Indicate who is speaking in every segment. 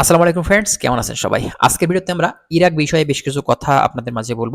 Speaker 1: আসসালামু আলাইকুম ফ্রেন্ডস কেমন আছেন সবাই? আজকের ভিডিওতে আমরা ইরাক বিষয়ে বেশ কিছু কথা আপনাদের মাঝে বলব।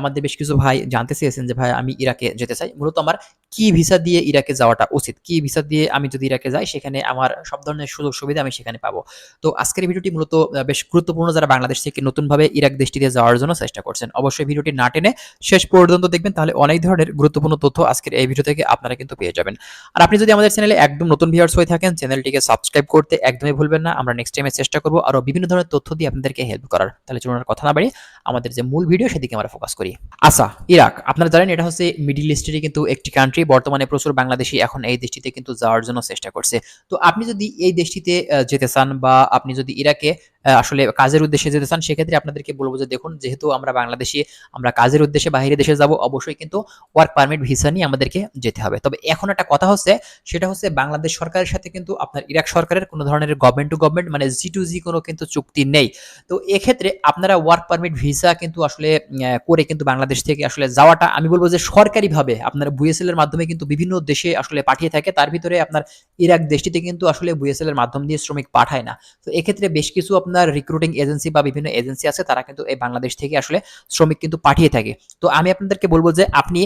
Speaker 1: আমাদের বেশ কিছু ভাই জানতে চেয়েছেন যে, ভাই, আমি ইরাকে যেতে চাই। মূলত আমার কি ভিসা দিয়ে ইরাকে যাওয়াটা উচিত? কি ভিসা দিয়ে আমি যদি ইরাকে যাই, সেখানে আমার সব ধরনের সুযোগ সুবিধা আমি সেখানে পাবো। তো আজকের ভিডিওটি মূলত বেশ গুরুত্বপূর্ণ যারা বাংলাদেশ থেকে নতুনভাবে ইরাক দেশটিতে যাওয়ার জন্য চেষ্টা করছেন। অবশ্যই ভিডিওটি না টেনে শেষ পর্যন্ত দেখবেন, তাহলে অনেক ধরনের গুরুত্বপূর্ণ তথ্য আজকের এই ভিডিও থেকে আপনারা কিন্তু পেয়ে যাবেন। আর আপনি যদি আমাদের চ্যানেলে একদম নতুন ভিউয়ার্স হয়ে থাকেন, চ্যানেলটিকে সাবস্ক্রাইব করতে একদমই ভুলবেন না। আমরা নেক্সট টাইমে চেষ্টা করব আরও বিভিন্ন ধরনের তথ্য দিয়ে আপনাদেরকে হেল্প করার। তাহলে চলুন কথা না বাড়ি আমাদের যে মূল ভিডিও সেদিকে আমরা ফোকাস করি। আচ্ছা ইরাক আপনারা জানেন এটা হচ্ছে মিডিল ইস্টেরই কিন্তু একটি কান্ট্রি বর্তমানে প্রচুর বাংলাদেশি এখন এই দেশটিতে কিন্তু যাওয়ার জন্য চেষ্টা করছে। তো আপনি যদি এই দেশটিতে যেতে চান বা আপনি যদি ইরাকে আসলে কাজের উদ্দেশ্যে যেতে চান, সেক্ষেত্রে আপনাদেরকে বলব যে দেখুন, যেহেতু আমরা বাংলাদেশি, আমরা কাজের উদ্দেশ্যে বাইরে দেশে যাব, অবশ্যই কিন্তু ওয়ার্ক পারমিট ভিসা নিয়ে আমাদেরকে যেতে হবে। তবে এখন একটা কথা হচ্ছে, সেটা হচ্ছে বাংলাদেশ সরকারের সাথে কিন্তু আপনার ইরাক সরকারের কোনো ধরনের গভর্নমেন্ট টু গভর্নমেন্ট মানে জি টু জি কোনো কিন্তু চুক্তি নেই। তো এক্ষেত্রে আপনারা ওয়ার্ক পারমিট ভিসা কিন্তু আসলে করে কিন্তু বাংলাদেশ থেকে আসলে যাওয়াটা আমি বলব যে সরকারিভাবে আপনার বুয়েসেল এর মাধ্যমে কিন্তু বিভিন্ন দেশে আসলে পাঠিয়ে থাকে, তার ভিতরে আপনার ইরাক দেশটিতে কিন্তু আসলে বুয়েসেল এর মাধ্যম দিয়ে শ্রমিক পাঠায় না। তো এক্ষেত্রে বেশ কিছু আপনার রিক্রুটিং এজেন্সি বা বিভিন্ন এজেন্সি আছে, তারা কিন্তু এই বাংলাদেশ থেকে আসলে শ্রমিক কিন্তু পাঠিয়ে থাকে। তো আমি আপনাদেরকে বলব যে আপনি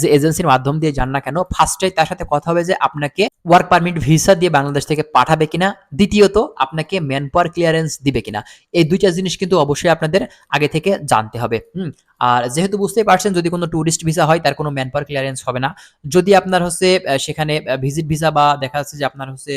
Speaker 1: যে এজেন্সির মাধ্যম দিয়ে যান না কেন ফার্স্টে তার সাথে কথা হবে যে আপনাকে ওয়ার্ক পারমিট ভিসা দিয়ে বাংলাদেশ থেকে পাঠাবে কিনা, দ্বিতীয়ত আপনাকে ম্যান পাওয়ার ক্লিয়ারেন্স দিবে কিনা। এই দুইটা জিনিস কিন্তু অবশ্যই আপনাদের আগে থেকে জানতে হবে, হুম? আর যেহেতু বুঝতেই পারছেন, যদি কোনো ট্যুরিস্ট ভিসা হয়, তার কোনো ম্যান পাওয়ার ক্লিয়ারেন্স হবে না। যদি আপনার হচ্ছে সেখানে ভিজিট ভিসা বা দেখা যাচ্ছে যে আপনার হচ্ছে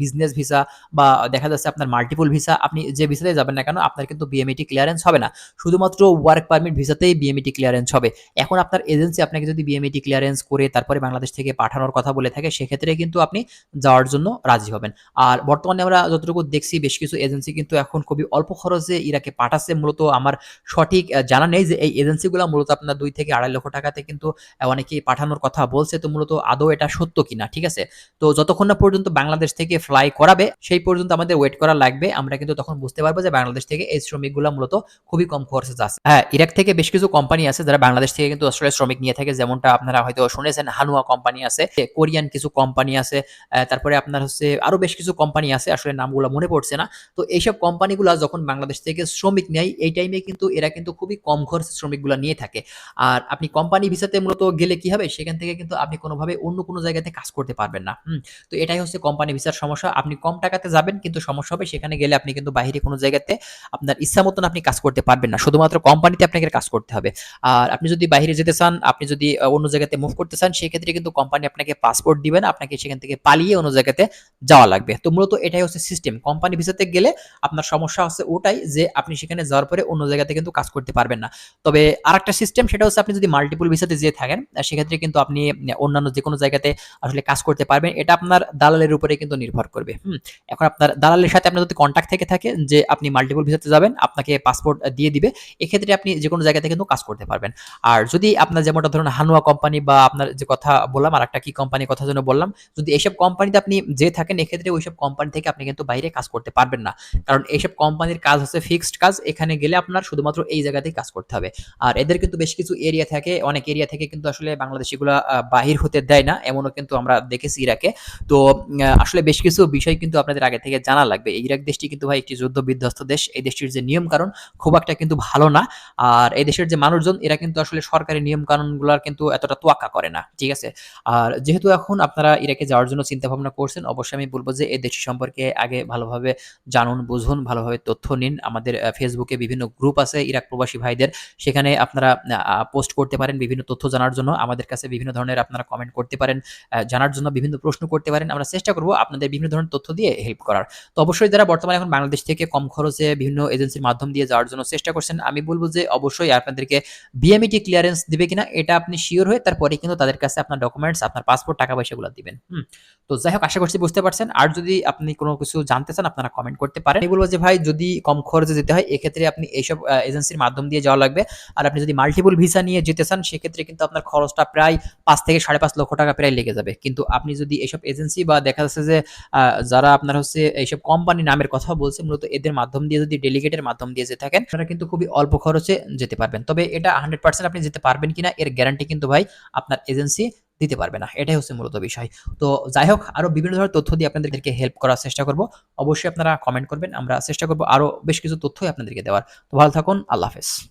Speaker 1: বিজনেস ভিসা বা দেখা যাচ্ছে আপনার মাল্টিপল ভিসা আপনি যে ভিসাতে যাবেন না কেন, আপনার কিন্তু বিএমইটি ক্লিয়ারেন্স হবে না। শুধুমাত্র ওয়ার্ক পারমিট ভিসাতেই বিএমইটি ক্লিয়ারেন্স হবে। এখন আপনার এজেন্সি আপনাকে যদি বিএমইটি ক্লিয়ারেন্স করে তারপরে বাংলাদেশ থেকে পাঠানোর কথা বলে থাকে, সেক্ষেত্রে কিন্তু আপনি যাওয়ার জন্য রাজি হবেন। আর বর্তমানে আমরা যতটুকু দেখছি, বেশ কিছু এজেন্সি কিন্তু এখন খুবই অল্প খরচে ইরাকে পাঠাচ্ছে। মূলত আমার সঠিক জানা নেই যে এই এজেন্সিগুলো মূলত আপনার দুই থেকে আড়াই লক্ষ টাকাতে কিন্তু অনেকেই পাঠানোর কথা বলছে। তো মূলত আদৌ এটা সত্য কিনা, ঠিক আছে? তো যতক্ষণ না পর্যন্ত বাংলাদেশ থেকে ফ্লাই করাবে, সেই পর্যন্ত আমাদের ওয়েট করা লাগবে। আমরা কিন্তু তখন বুঝতে পারব যে বাংলাদেশ থেকে এই শ্রমিকগুলো মূলত খুবই কম খরচে যাচ্ছে। হ্যাঁ ইরাক থেকে বেশ কিছু কোম্পানি আছে যারা বাংলাদেশ থেকে কিন্তু আসলে শ্রমিক নিয়ে থাকে। যেমনটা আপনারা হয়তো শুনেছেন, হানুয়া কোম্পানি আছে, কোরিয়ান কিছু কোম্পানি আছে তারপরে আপনার হচ্ছে আরও বেশ কিছু কোম্পানি আছে, আসলে নামগুলো মনে পড়ছে না। তো এইসব কোম্পানিগুলো যখন বাংলাদেশ থেকে শ্রমিক নেয়, এই টাইমে কিন্তু এরা কিন্তু খুবই কম খরচে শ্রমিকগুলো নিয়ে থাকে। আর আপনি কোম্পানি ভিসাতে মূলত গেলে কি হবে? সেখান থেকে কিন্তু আপনি কোনোভাবে অন্য কোনো জায়গাতে কাজ করতে পারবেন না। তো এটাই হচ্ছে কোম্পানি ভিসার সমস্যা। আপনি কম টাকাতে যাবেন, কিন্তু সমস্যা হবে সেখানে গেলে আপনি কিন্তু বাইরে কোনো জায়গাতে আপনার ইচ্ছা মতন আপনি কাজ করতে পারবেন না। শুধুমাত্র কোম্পানিতে আপনাকে কাজ করতে হবে। আর আপনি যদি বাইরে যেতে চান, আপনি যদি অন্য জায়গাতে মুভ করতে চান, সেক্ষেত্রে কিন্তু কোম্পানি আপনাকে পাসপোর্ট দিবেন, আপনাকে সেখান থেকে পালিয়ে অন্য জায়গাতে যাওয়া লাগবে। তো মূলত এটাই হচ্ছে সিস্টেম কোম্পানি ভিসাতে গেলে আপনার সমস্যা হচ্ছে ওটাই যে, আপনি সেখানে যাওয়ার পরে অন্য জায়গাতে কিন্তু কাজ করতে পারবেন না। তবে আরেকটা সিস্টেম সেটা হচ্ছে আপনি যদি মাল্টিপল ভিসাতে যেয়ে থাকেন সেক্ষেত্রে কিন্তু আপনি অন্যান্য যে কোনো জায়গাতে আসলে কাজ করতে পারবেন। এটা আপনার দালালের উপরে কিন্তু নির্ভর করবে। হুম, এখন আপনার দালালের সাথে আপনার যদি কন্ট্যাক্ট থেকে থাকে যে আপনি মাল্টিপল ভিসাতে যাবেন, আপনাকে পাসপোর্ট দিয়ে দিবে, এক্ষেত্রে আপনি যে কোনো জায়গাতে কিন্তু কাজ করতে পারবেন। আর যদি আপনার যেমনটা ধরুন হানুয়া কোম্পানি বা আপনার যে কথা বললাম আর একটা কি কোম্পানির কথা যেন বললাম, যদি এইসব কোম্পানিতে আপনি যে থাকেন, এক্ষেত্রে ওইসব কোম্পানি থেকে আপনি কিন্তু বাইরে কাজ করতে পারবেন না। কারণ এইসব কোম্পানির কাজ হচ্ছে ফিক্সড কাজ, এখানে গেলে আপনার শুধুমাত্র এই জায়গাতেই কাজ করতে হবে। আর এদের কিন্তু বেশ কিছু এরিয়া থাকে, অনেক এরিয়া থেকে কিন্তু আসলে বাংলাদেশিগুলা বাহির হতে দেয় না, এমনও কিন্তু আমরা দেখেছি ইরাকে। তো আসলে বেশ কিছু বিষয় কিন্তু আপনাদের আগে থেকে জানা লাগবে। ইরাক দেশটি কিন্তু ভাই একটি যুদ্ধ বিধ্বস্ত দেশ, এই দেশটির যে নিয়ম কারণ খুব একটা কিন্তু ভালো না। আর এই দেশের যে মানুষজন, এরা কিন্তু আসলে সরকারি নিয়ম কানুনগুলোর কিন্তু এতটা তোয়াক্কা করে না, ঠিক আছে? আর যেহেতু এখন আপনারা ইরাকে যাওয়ার জন্য চিন্তা ভাবনা করছেন, অবশ্যই আমি বলব যে এই দেশটি সম্পর্কে আগে ভালোভাবে জানুন, বুঝুন, ভালোভাবে তথ্য নিন। আমাদের ফেসবুকে বিভিন্ন গ্রুপ আছে ইরাক প্রবাসী ভাইদের, সেখানে আপনারা পোস্ট করতে পারেন বিভিন্ন তথ্য জানার জন্য। আমাদের কাছে বিভিন্ন ধরনের আপনারা কমেন্ট করতে পারেন জানার জন্য বিভিন্ন প্রশ্ন করতে পারেন। আমরা চেষ্টা করব আপনাদের বিভিন্ন ধরনের তথ্য দিয়ে হেল্প করার। তো অবশ্যই যারা বর্তমানে এখন বাংলাদেশ থেকে কম খরচে বিভিন্ন এজেন্সির মাধ্যম দিয়ে যাওয়ার জন্য চেষ্টা করছেন। আমি বলব যে অবশ্যই আপনাদেরকে বিএমইটি ক্লিয়ারেন্স দিবে কিনা, এটা আপনি শিওর হয়ে তারপরে কিন্তু তাদের কাছে আপনার ডকুমেন্টস আপনার পাসপোর্ট টাকা পয়সাগুলো দিবেন। হুম, তো যাই হোক, আশা করছি বুঝতে পারছেন। আর যদি আপনি কোনো কিছু জানতে চান, আপনারা কমেন্ট করতে পারেন। আমি বলব যে ভাই, যদি কম খরচে যেতে হয়, এক্ষেত্রে আপনি এইসব এজেন্সির মাধ্যম দিয়ে যাওয়া লাগবে। আর আপনি যদি মাল্টিপল ভিসা নিয়ে যেতে চান, সেক্ষেত্রে কিন্তু আপনার খরচটা প্রায় পাঁচ থেকে সাড়ে পাঁচ লক্ষ টাকা প্রায় লেগে যাবে। কিন্তু আপনি যদি এইসব এজেন্সি বা দেখা যাচ্ছে যে যারা আপনার হচ্ছে এইসব কোম্পানি নামের কথা বলছে, মূলত এদের মাধ্যম দিয়ে যদি ডেলিগেটের মাধ্যম দিয়ে যেতে থাকেন, আপনারা কিন্তু খুবই অল্প খরচে যেতে পারবেন। তবে এটা হান্ড্রেড পার্সেন্ট আপনি যেতে পারবেন কিনা, এর গ্যারান্টি কিন্তু ভাই আপনার এজেন্সি দিতে পারবে না। এটাই হচ্ছে মূলত বিষয়। তো যাই হোক, আরও বিভিন্ন ধরনের তথ্য দিয়ে আপনাদেরকে হেল্প করার চেষ্টা করব। অবশ্যই আপনারা কমেন্ট করবেন, আমরা চেষ্টা করব আরও বেশ কিছু তথ্যই আপনাদেরকে দেওয়ার। তো ভালো থাকুন, আল্লাহ হাফেজ।